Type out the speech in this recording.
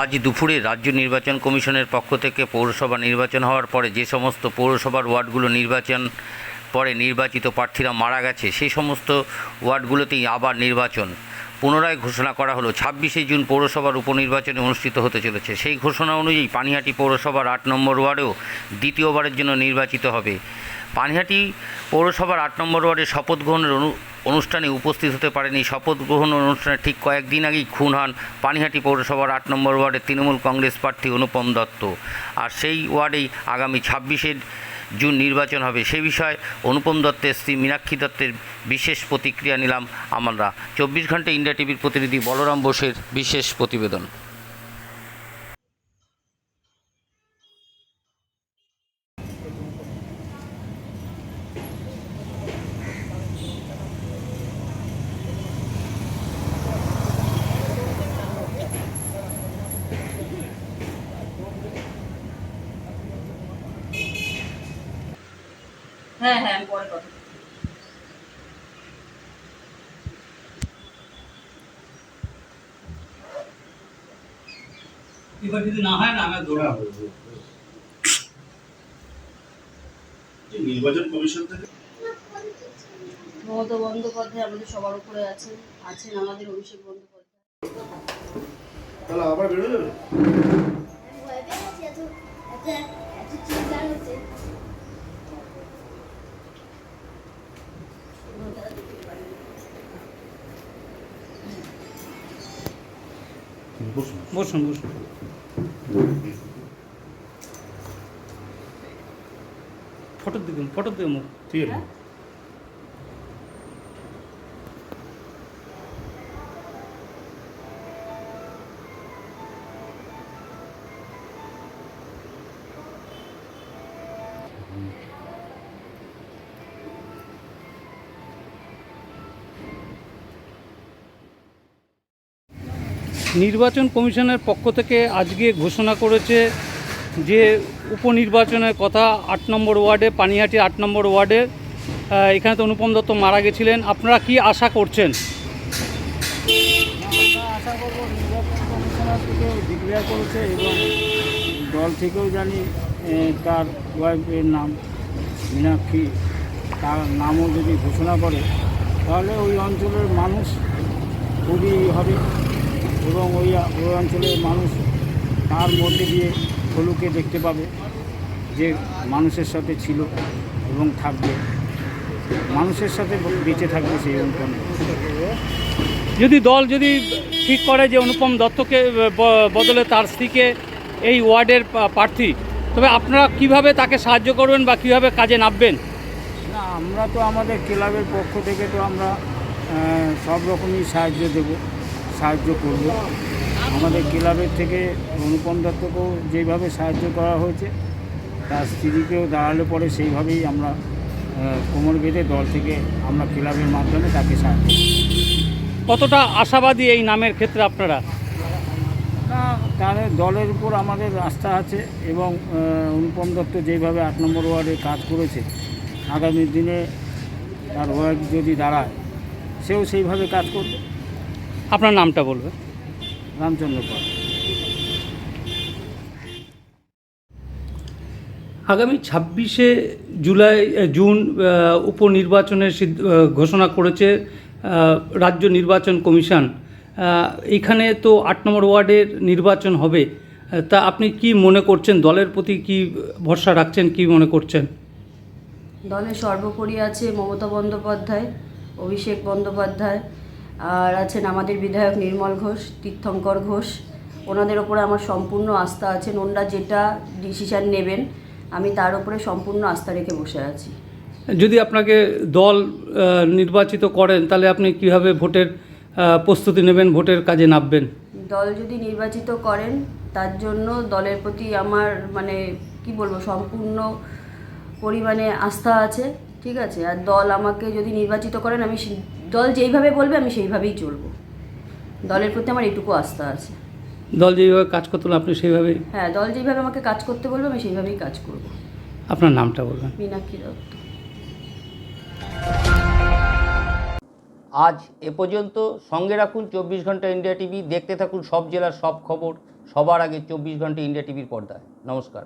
আজ দুপুরে রাজ্য নির্বাচন কমিশনের পক্ষ থেকে পৌরসভা নির্বাচন হওয়ার পরে যে সমস্ত পৌরসভার ওয়ার্ডগুলো নির্বাচন পরে নির্বাচিত প্রার্থীরা মারা গেছে, সেই সমস্ত ওয়ার্ডগুলোতেই আবার নির্বাচন। পুনরায় ঘোষণা করা হলো, ছাব্বিশে জুন পৌরসভার উপনির্বাচনে অনুষ্ঠিত হতে চলেছে। সেই ঘোষণা অনুযায়ী পানিহাটি পৌরসভার আট নম্বর ওয়ার্ডেও দ্বিতীয়বারের জন্য নির্বাচিত হবে। পানিহাটি পৌরসভার আট নম্বর ওয়ার্ডে শপথ গ্রহণের অনু অনুষ্ঠানে উপস্থিত হতে পারেনি। শপথ গ্রহণ অনুষ্ঠানে ঠিক কয়েকদিন আগেই খুন হন পানিহাটি পৌরসভার আট নম্বর ওয়ার্ডের তৃণমূল কংগ্রেস প্রার্থী অনুপম দত্ত। আর সেই ওয়ার্ডেই আগামী ছাব্বিশে জুন নির্বাচন হবে। সে বিষয়ে অনুপম দত্তের স্ত্রী মীনাক্ষী দত্তের বিশেষ প্রতিক্রিয়া নিলাম আমরা চব্বিশ ঘণ্টা ইন্ডিয়া টিভির প্রতিনিধি বলরাম বোসের বিশেষ প্রতিবেদন। হ্যাঁ হ্যাঁ আমি পরে কথা এবার যদি না হয় না আমি দৌড়া নির্বাচন কমিশন থেকে? মমতা বন্দ্যোপাধ্যায় আমাদের সবার উপরে আছেন আছেন আমাদের অভিষেক বন্দ্যোপাধ্যায়। তাহলে আবার বেরোবে? এত এত চিন্তা হচ্ছে বসুন। বসুন ফটো দিবেন ফটো দিয়ে মুখ। ঠিক আছে। নির্বাচন কমিশনের পক্ষ থেকে আজকে ঘোষণা করেছে যে উপনির্বাচনের কথা আট নম্বর ওয়ার্ডে, পানিহাটি আট নম্বর ওয়ার্ডে এখানে তো অনুপম দত্ত মারা গেছিলেন। আপনারা কি আশা করছেন? থেকে করেছে এবং দল থেকেও জানি তার ওয়াইফের নাম, মীনাক্ষী, তার নামও যদি ঘোষণা করে, তাহলে ওই অঞ্চলের মানুষ খুবই হবে। এবং ওই ওই অঞ্চলের মানুষ তার মধ্যে দিয়ে হলুকে দেখতে পাবে যে মানুষের সাথে ছিল এবং থাকবে। মানুষের সাথে বেঁচে থাকবে সেই অঞ্চলে যদি দল যদি ঠিক করে যে অনুপম দত্তকে বদলে তার স্ত্রীকে এই ওয়ার্ডের প্রার্থী তবে আপনারা কীভাবে তাকে সাহায্য করবেন বা কীভাবে কাজে নামবেন? না আমরা তো আমাদের ক্লাবের পক্ষ থেকে তো আমরা সব রকমই সাহায্য দেব। সাহায্য করব। আমাদের ক্লাবের থেকে অনুপম দত্তকেও যেভাবে সাহায্য করা হয়েছে তার স্ত্রীকেও দাঁড়ালে পরে সেইভাবেই আমরা কোমর বেঁধে দল থেকে আমরা ক্লাবের মাধ্যমে তাকে সাহায্য করব। কতটা আশাবাদী এই নামের ক্ষেত্রে আপনারা? না তার দলের উপর আমাদের আস্থা আছে এবং অনুপম দত্ত যেভাবে আট নম্বর ওয়ার্ডে কাজ করেছে আগামী দিনে তার ওয়ার্ড যদি দাঁড়ায় সেও সেইভাবে কাজ করবে। আপনার নামটা বলবেন? রামচন্দ্র পাল। আগামী ছাব্বিশে জুলাই জুন উপনির্বাচনের সিদ্ধ- ঘোষণা করেছে রাজ্য নির্বাচন কমিশন। এখানে তো আট নম্বর ওয়ার্ডের নির্বাচন হবে। তা আপনি কি মনে করছেন? দলের প্রতি কি ভরসা রাখছেন? কি মনে করছেন? দলের সর্বোপরি আছে মমতা বন্দ্যোপাধ্যায় অভিষেক বন্দ্যোপাধ্যায় আর আছেন আমাদের বিধায়ক নির্মল ঘোষ তীর্থঙ্কর ঘোষ। ওনাদের ওপরে আমার সম্পূর্ণ আস্থা আছে। ওনারা যেটা ডিসিশান নেবেন আমি তার উপরে সম্পূর্ণ আস্থা রেখে বসে আছি। যদি আপনাকে দল নির্বাচিত করেন তাহলে আপনি কীভাবে ভোটের প্রস্তুতি নেবেন ভোটের কাজে নামবেন? দল যদি নির্বাচিত করেন তার জন্য দলের প্রতি আমার মানে কি বলব সম্পূর্ণ পরিমাণে আস্থা আছে। ঠিক আছে? আর দল আমাকে যদি নির্বাচিত করেন আমি দল যেইভাবে বলবে আমি সেইভাবেই চলবো। দলের প্রতি আমার এটুকু আস্থা আছে। দল যেইভাবে কাজ করতে হলো আপনি সেইভাবেই? হ্যাঁ দল যেইভাবে আমাকে কাজ করতে বলবে আমি সেইভাবেই কাজ করব। আপনার নামটা বলবেন। মীনাক্ষী দত্ত। আজ এ পর্যন্ত সঙ্গে রাখুন চব্বিশ ঘণ্টা ইন্ডিয়া টিভি দেখতে থাকুন সব জেলার সব খবর সবার আগে চব্বিশ ঘণ্টা ইন্ডিয়া টিভির পর্দায়। নমস্কার।